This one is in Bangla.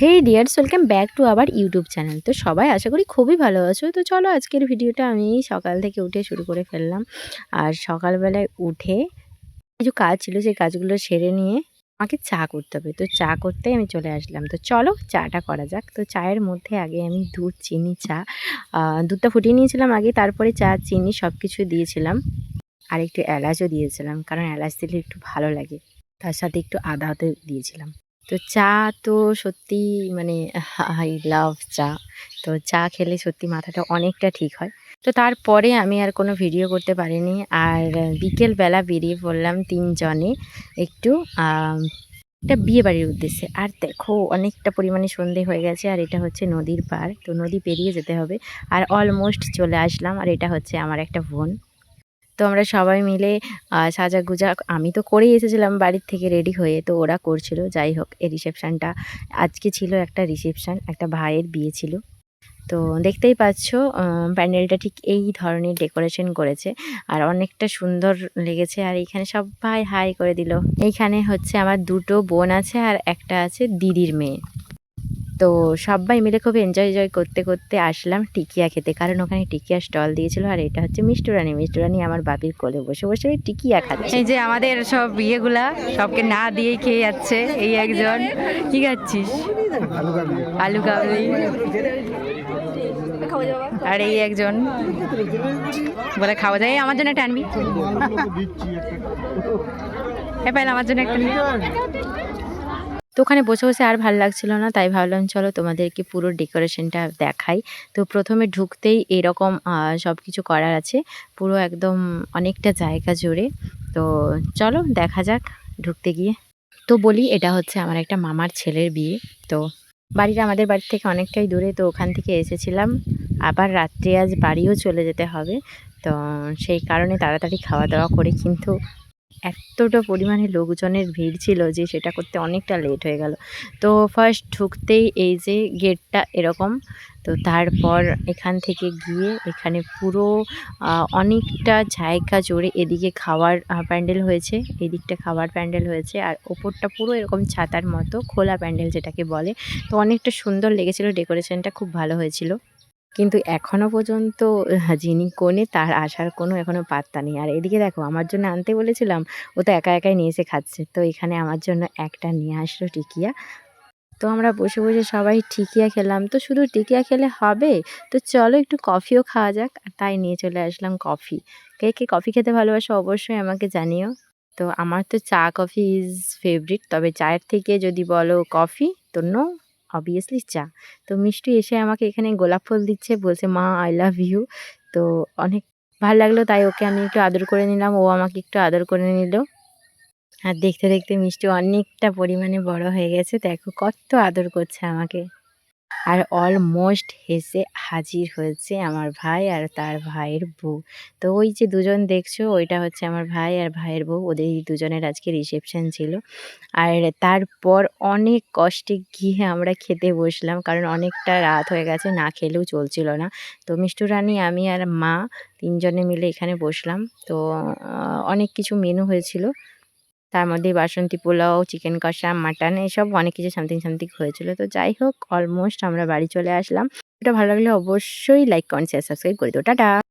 Hey dears welcome back to আবার ইউটিউব চ্যানেল তো সবাই আশা করি খুবই ভালো আছো। তো চলো আজকের ভিডিওটা আমি সকাল থেকে উঠে শুরু করে ফেললাম। আর সকালবেলায় উঠে কিছু কাজ ছিল, সেই কাজগুলো সেরে নিয়ে আমাকে চা করতে হবে। তো চা করতে আমি চলে আসলাম। তো চলো চাটা করা যাক। তো চায়ের মধ্যে আগে আমি দুধ, চিনি, চা দুধটা ফুটিয়ে নিয়েছিলাম আগে। তারপরে চা, চিনি সব কিছু দিয়েছিলাম। আর একটু এলাচও দিয়েছিলাম, কারণ এলাচ দিলে একটু ভালো লাগে। তার সাথে একটু আদাতে দিয়েছিলাম। তো চা তো সত্যি মানে আই লাভ চা। তো চা খেলে সত্যি মাথাটা অনেকটা ঠিক হয়। তো তারপরে আমি আর কোনো ভিডিও করতে পারিনি। আর বিকেলবেলা বেরিয়ে পড়লাম তিনজনে একটু একটা বিয়ে বাড়ির উদ্দেশ্যে। আর দেখো, অনেকটা পরিমাণে সন্ধে হয়ে গেছে, আর এটা হচ্ছে নদীর পার তো নদী পেরিয়ে যেতে হবে। আর অলমোস্ট চলে আসলাম, আর এটা হচ্ছে আমার একটা বোন। তো আমরা সবাই মিলে সাজা গুজা আমি তো করেই এসেছিলাম বাড়ির থেকে রেডি হয়ে, তো ওরা করছিল। যাই হোক, এই রিসেপশানটা আজকে ছিল একটা রিসেপশান একটা ভাইয়ের বিয়ে ছিল। তো দেখতেই পাচ্ছ প্যান্ডেলটা ঠিক এই ধরনের ডেকোরেশন করেছে। আর অনেকটা সুন্দর লেগেছে। আর এইখানে সবাই হাই করে দিল। এইখানে হচ্ছে আমার দুটো বোন আছে আর একটা আছে দিদির মেয়ে। তো সবাই মিলে খুব এনজয় এনজয় করতে করতে আসলাম টিকিয়া খেতে। কারণ ওখানে টিকিয়া স্টল দিয়েছিল আর এটা হচ্ছে মিষ্টুরানি মিষ্টুরানি আমার বাবির কোলে বসে বসে ওই টিকিয়া খাচ্ছে। এই যে আমাদের সব ইয়েগুলা সবকে না দিয়েই খেয়ে যাচ্ছে এই একজন। কি খাচ্ছিস? আলু কাবলি আর এই একজন বলে খাওয়া যায়। আমার জন্য একটা আনবি। এ পাইলে আমার জন্য একটা? তো ওখানে বসে বসে আর ভালো লাগছিল না। তাই ভাবলাম, চলো তোমাদেরকে পুরো ডেকোরেশনটা দেখাই। তো প্রথমে ঢুকতেই এরকম সব কিছু করার আছে। পুরো একদম অনেকটা জায়গা জুড়ে। তো চলো দেখা যাক ঢুকতে গিয়ে। তো বলি, এটা হচ্ছে আমার একটা মামার ছেলের বিয়ে। তো বাড়িটা আমাদের বাড়ি থেকে অনেকটাই দূরে, তো ওখান থেকে এসেছিলাম। আবার রাত্রে আজ বাড়িও চলে যেতে হবে। তো সেই কারণে তাড়াতাড়ি খাওয়া দাওয়া করে কিন্তু এতটা পরিমাণে লোকজনের ভিড় ছিল যে সেটা করতে অনেকটা লেট হয়ে গেল। তো ফার্স্ট ঢুকতেই এই যে গেটটা এরকম, তো তারপর এখান থেকে গিয়ে এখানে পুরো অনেকটা জায়গা জুড়ে এদিকে খাওয়ার প্যান্ডেল হয়েছে। এদিকটা খাওয়ার প্যান্ডেল হয়েছে আর ওপরটা পুরো এরকম ছাতার মতো খোলা প্যান্ডেল যেটাকে বলে। তো অনেকটা সুন্দর লেগেছিল, ডেকোরেশনটা খুব ভালো হয়েছিল। কিন্তু এখনও পর্যন্ত যিনি কোণে তার আসার কোনো এখনও পাত্তা নেই। আর এদিকে দেখো, আমার জন্য আনতে বলেছিলাম, ও তো একা একাই নিয়ে এসে খাচ্ছে। তো এখানে আমার জন্য একটা নিয়ে আসলো টিকিয়া। তো আমরা বসে বসে সবাই টিকিয়া খেলাম। তো শুধু টিকিয়া খেলে হবে? তো চলো একটু কফিও খাওয়া যাক। আর তাই নিয়ে চলে আসলাম কফি। কে কে কফি খেতে ভালোবাসো অবশ্যই আমাকে জানিও। তো আমার তো চা কফি ইজ ফেভারিট তবে চায়ের থেকে যদি বলো কফি, তো নো অবভিয়াসলি চা। তো মিষ্টি এসে আমাকে এখানে গোলাপ ফুল দিচ্ছে, বলছে, মা আই লাভ ইউ তো অনেক ভালো লাগল, তাই ওকে আমি একটু আদর করে নিলাম। ও আমাকে একটু আদর করে নিল। আর দেখতে দেখতে মিষ্টি অনেকটা পরিমাণে বড় হয়ে গেছে। দেখো, কত আদর করছে আমাকে। আর অলমোস্ট হেসে হাজির হয়েছে আমার ভাই আর তার ভাইয়ের বউ। তো ওই যে দুজন দেখছ, ওইটা হচ্ছে আমার ভাই আর ভাইয়ের বউ। ওদের দুজনের আজকে রিসেপশন ছিল। আর তারপর অনেক কষ্টে গিয়ে আমরা খেতে বসলাম, কারণ অনেকটা রাত হয়ে গেছে, না খেলেও চলছিল না। তো মিষ্টু রানী, আমি আর মা তিনজনে মিলে এখানে বসলাম। তো অনেক কিছু মেনু হয়েছিল। তার মধ্যে বাসন্তী পোলাও চিকেন কষা মাটন এসব অনেক কিছু সামথিং সামথিং হয়েছিল। তো যাই হোক অলমোস্ট আমরা বাড়ি চলে আসলাম। এটা ভালো লাগলে অবশ্যই লাইক কমেন্ট শেয়ার সাবস্ক্রাইব করে দিও। টাটা!